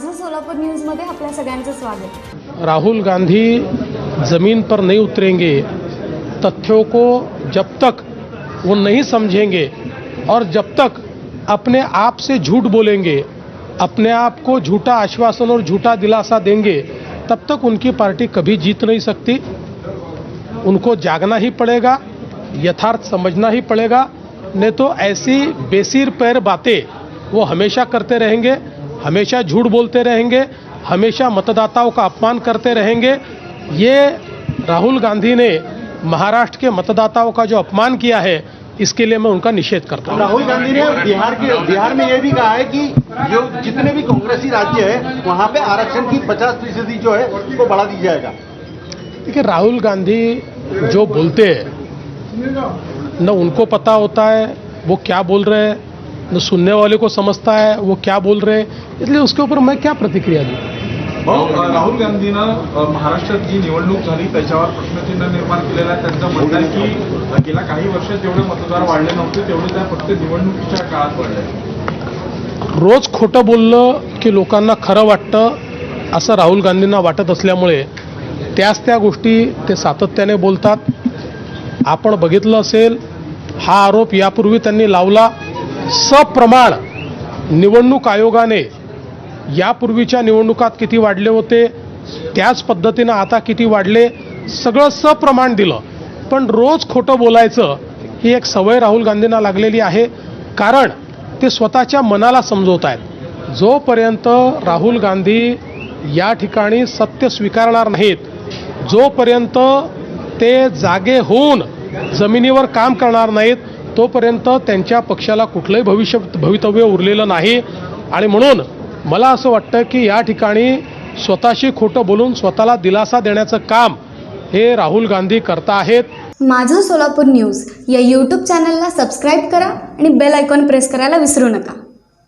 सोलापूर न्यूजमध्ये आपल्या सगळ्यांचं स्वागत. राहुल गांधी ज़मीन पर नहीं उतरेंगे, तथ्यों को जब तक वो नहीं समझेंगे और जब तक अपने आप से झूठ बोलेंगे, अपने आप को झूठा आश्वासन और झूठा दिलासा देंगे, तब तक उनकी पार्टी कभी जीत नहीं सकती। उनको जागना ही पड़ेगा, यथार्थ समझना ही पड़ेगा, नहीं तो ऐसी बेसिर पैर बातें वो हमेशा करते रहेंगे। हमेशा झूठ बोलते रहेंगे हमेशा मतदाताओं का अपमान करते रहेंगे। ये राहुल गांधी ने महाराष्ट्र के मतदाताओं का जो अपमान किया है इसके लिए मैं उनका निषेध करता हूँ। राहुल गांधी ने बिहार के बिहार में ये भी कहा है कि जो जितने भी कांग्रेसी राज्य है वहाँ पे आरक्षण की 50 फ़ीसदी जो है उसको बढ़ा दी जाएगा। देखिए राहुल गांधी जो बोलते हैं न उनको पता होता है वो क्या बोल रहे हैं न सुनने वाले को समझता है वो क्या बोल रहे हैं? इसलिए उसके ऊपर मैं क्या प्रतिक्रिया दूँ? राहुल गांधीनं अ, महाराष्ट्रात जी निवडणूक झाली त्याच्यावर प्रश्नचिन्ह निर्माण केलेलं आहे. त्यांचं म्हणणं आहे की गेल्या काही वर्षात जेवढे मतदार वाढले नव्हते तेवढे त्या फक्त निवडणुकीच्या काळात वाढले. रोज खोटं बोललं की लोकांना खरं वाटतं असं राहुल गांधींना वाटत असल्यामुळे त्याच त्या गोष्टी ते सातत्याने बोलतात. आपण बघितलं असेल हा आरोप यापूर्वी त्यांनी लावला. सप्रमाण निवडणूक आयोगाने यापूर्वीच्या निवडणुकात किती वाढले होते त्याच पद्धतीनं आता किती वाढले सगळं सप्रमाण दिलं. पण रोज खोटं बोलायचं ही एक सवय राहुल गांधींना लागलेली आहे. कारण ते स्वतःच्या मनाला समजवत आहेत. जोपर्यंत राहुल गांधी या ठिकाणी सत्य स्वीकारणार नाहीत जोपर्यंत ते जागे होऊन जमिनीवर काम करणार नाहीत तोपर्यंत त्यांच्या पक्षाला कुठलंही भविष्य भवितव्य उरलेलं नाही. आणि म्हणून मला असं वाटतं की या ठिकाणी स्वतःशी खोटं बोलून स्वतःला दिलासा देण्याचं काम हे राहुल गांधी करता आहेत. माझं सोलापूर न्यूज या यूट्यूब चॅनलला सबस्क्राईब करा आणि बेल आयकॉन प्रेस करायला विसरू नका.